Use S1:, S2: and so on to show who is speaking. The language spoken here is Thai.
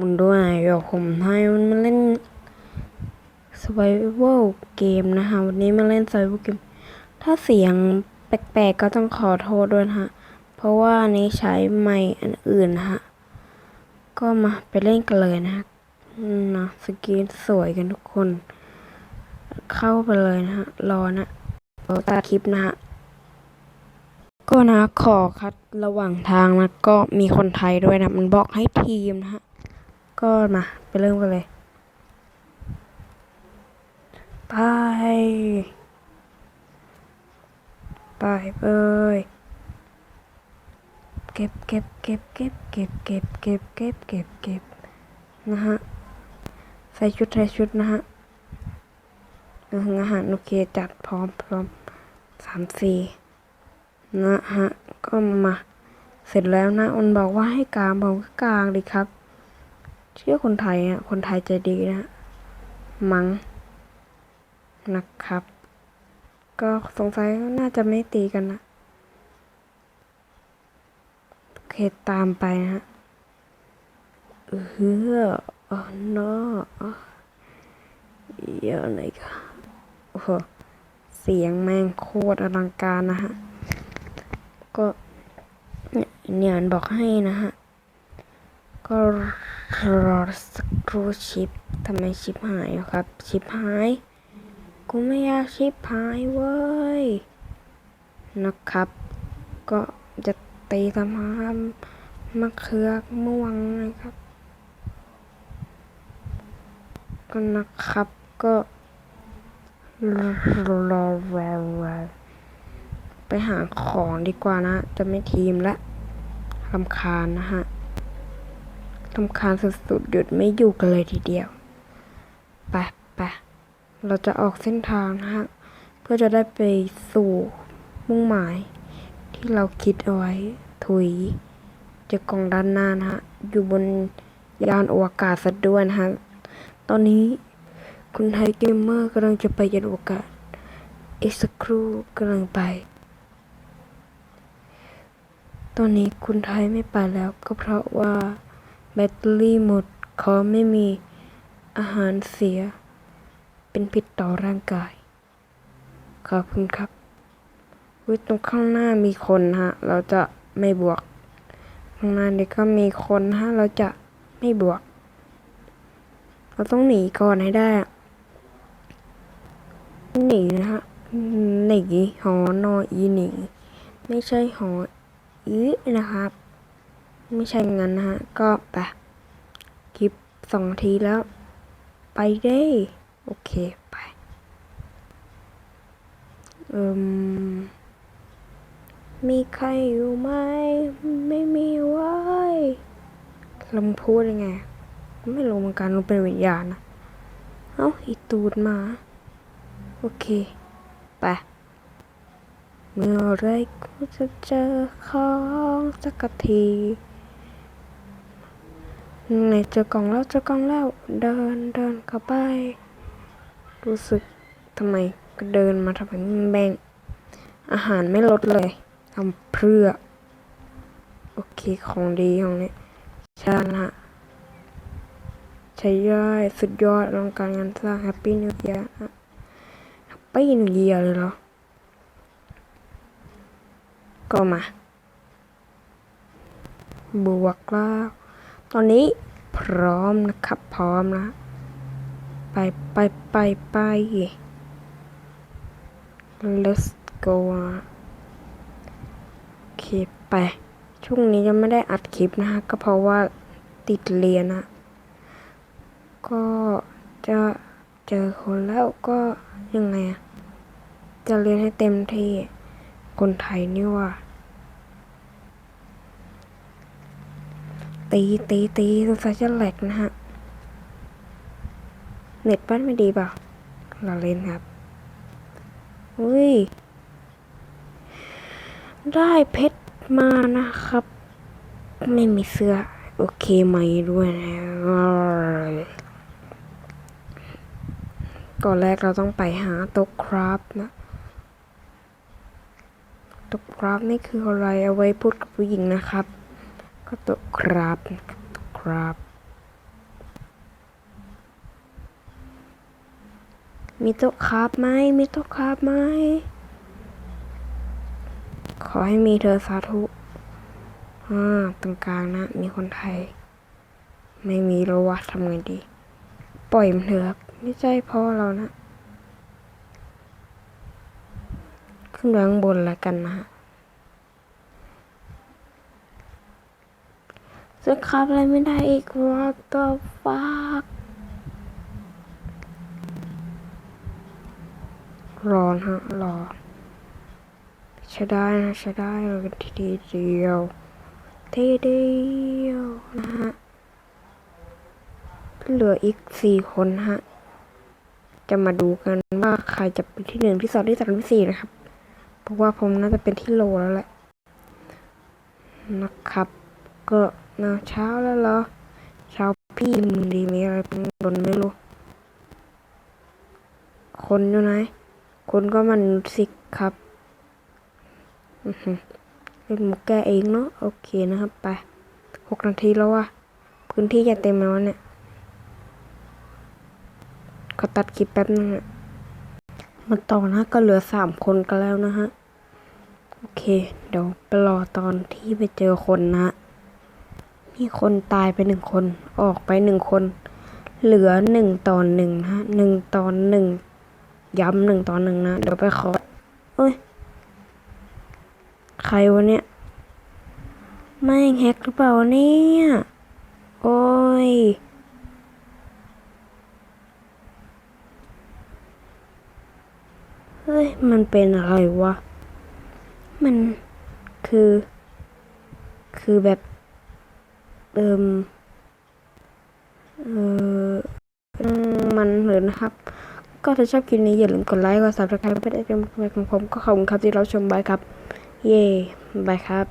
S1: มันด้วยเดี๋ยวผมให้มันมาเล่น survival เกมนะคะ วันนี้มาเล่น survival เกม ถ้าเสียงแปลกๆก็ต้องขอโทษด้วยนะฮะเพราะว่านี้ใช้ไมค์อันอื่นนะฮะก็มาไปเล่นกันเลยนะฮะอืมนะสกรีนสวยกันทุกคน เข้าไปเลยนะฮะ รอนะรอตาคลิปนะฮะ ก็นะขอคัดระหว่างทางนะก็มีคนไทยด้วยนะ มันบอกให้ทีมนะฮะ ก็มาไปเริ่มกันเลยไปไปเอ้ยเก็บเก็บเก็บเก็บเก็บเก็บเก็บเก็บเก็บเก็บนะฮะใส่ชุดใส่ชุดนะฮะอาหารโอเคจัดพร้อมพร้อมสามสี่นะฮะก็มาเสร็จแล้วนะ มันบอกว่าให้กลางผมก็กลางดีครับ เชื่อคนไทยอะ คนไทยใจดีนะ มัง้งนะครับ ก็สงสัยน่าจะไม่ตีกันนะโอเคตามไปนะฮะเออเอนาะเยอะไหนกันโอ้โหเสียงแม่งโคตรอลังการนะฮะ ก็เนี่ยเนี่ยนบอกให้นะฮะ ก็ รอสักครู่ชิปทำไมชิปหายครับ ชิปหาย กูไม่อยากชิปหายเว้ย นะครับ ก็จะตีทำหามมะเขือม่วงนะครับ ก็นะครับก็รอรอรอรอไปหาของดีกว่านะ จะไม่ทีมละรำคาญนะฮะ ทำคาญสุดๆ หยุดไม่อยู่กันเลยทีเดียว ไปไปเราจะออกเส้นทางนะฮะ เพื่อจะได้ไปสู่มุ่งหมาย ที่เราคิดเอาไว้ ถุย จะกล่องด้านหน้านะฮะ อยู่บนยานอวกาศซะด้วยนะฮะ ตอนนี้คุณไทยเกมเมอร์กำลังจะไปยานอวกาศอีกสักครู่กำลังไป ตอนนี้คุณไทยไม่ไปแล้วก็เพราะว่า แบตเตอรี่หมดเขาไม่มีอาหารเสีย เป็นพิษต่อร่างกาย ขอบคุณครับวิตรงข้างหน้ามีคนฮะ เราจะไม่บวกข้างหน้านี้ก็มีคนฮะ เราจะไม่บวก เราต้องหนีก่อนให้ได้ หนีนะฮะ หนีหอนออีหนี ไม่ใช่หออีนะครับ ไม่ใช่งั้นนะฮะ ก็ไปคลิปสองทีแล้ว ไปได้ โอเค ไป เอืมมีใครอยู่ไหม ไม่มีว้ยลำพูดยังไง ไม่รู้เหมือนกันรู้เป็นวิญญาณนะ เอ้า อีตูดมา โอเค ไป เมื่อไรกูจะเจอของสักที ไหนเจอกล่องแล้วเจอกล่องแล้วเดินเดินเข้าไป รู้สึกทำไมก็เดินมาทำไมแบ่งอาหารไม่ลดเลยทำเพื่อ โอเคของดีของนี้ชานะ ใช้ย่อยสุดยอดลังการงานสร้างแฮปปี้นิวเยียร์แฮปปี้นิวเยียร์เลยเหรอ ก็มา บวกแล้ว ตอนนี้พร้อมนะครับ พร้อมนะไปไปไปไป let's go อะโอเคไป ช่วงนี้ยังไม่ได้อัดคลิปนะฮะ ก็เพราะว่าติดเรียนนะก็จะเจอคนแล้วก็ยังไงอะจะเรียนให้เต็มที่คนไทยนี่ว่า ตีตีตีสงสัยจะแหลกนะฮะ เน็ตบ้านไม่ดีเปล่าเราเล่นครับ อุ้ย ได้เพชรมานะครับ ไม่มีเสื้อ โอเคไหมด้วยนะ ก่อนแรกเราต้องไปหาต๊ะคราฟนะต๊ะคราฟนี่คืออะไรเอาไว้พูดกับผู้หญิงนะครับ็ตัวครับครับ มีตัวครับไหมมีตัวครับไหมขอให้มีเธอสาธุอ่าตรงกลางนะ มีคนไทย ไม่มีรวะทำไงดี ปล่อยมันเถอะไม่ใช่พ่อเรานะ ขึ้นไปข้างบนแล้วกันนะฮะ จะขับอะไรไม่ได้อีก what the fuck รอนฮะรอใช้ได้นะใช้ได้เลยทีเดียว ทีเดียวนะฮะ เหลืออีกสี่คนฮะ จะมาดูกันว่าใครจะเป็นที่หนึ่งที่สองที่สามที่สี่นะครับ เพราะว่าผมน่าจะเป็นที่โลแล้วแหละ นะครับ ก็ นะเช้าแล้วเหรอ เช้าพี่มึงดีมีอะไรเป็นบนไม่รู้ คนอยู่ไหน คนก็มันสิครับอือหือเป็นหมูแกเองเนาะโอเคนะครับไปหกนาทีแล้วว่ะพื้นที่จะเต็มแล้วเนี่ยขอตัดคลิปแป๊บนึงอะมาต่อนะก็เหลือสามคนกันแล้วนะฮะ โอเค เดี๋ยวไปรอตอนที่ไปเจอคนนะ มีคนตายไปหนึ่งคน ออกไปหนึ่งคน เหลือหนึ่งต่อหนึ่งนะฮะหนึ่งต่อหนึ่งย้ำหนึ่งต่อหนึ่งนะ เดี๋ยวไปขอเอ้ย ใครวะเนี่ย ไม่แฮกหรือเปล่าเนี่ย โอ้ย เฮ้ย มันเป็นอะไรวะ มันคือ คือแบบ เอิมเออมันเหมือนะครับ ก็ถ้าชอบคลิปนี้อย่าลืมกดไลค์กดซับสไครป์เพื่อเป็นกำลังใจของผมก็ขอบคุณครับที่รับชมบายครับ เย่บายครับ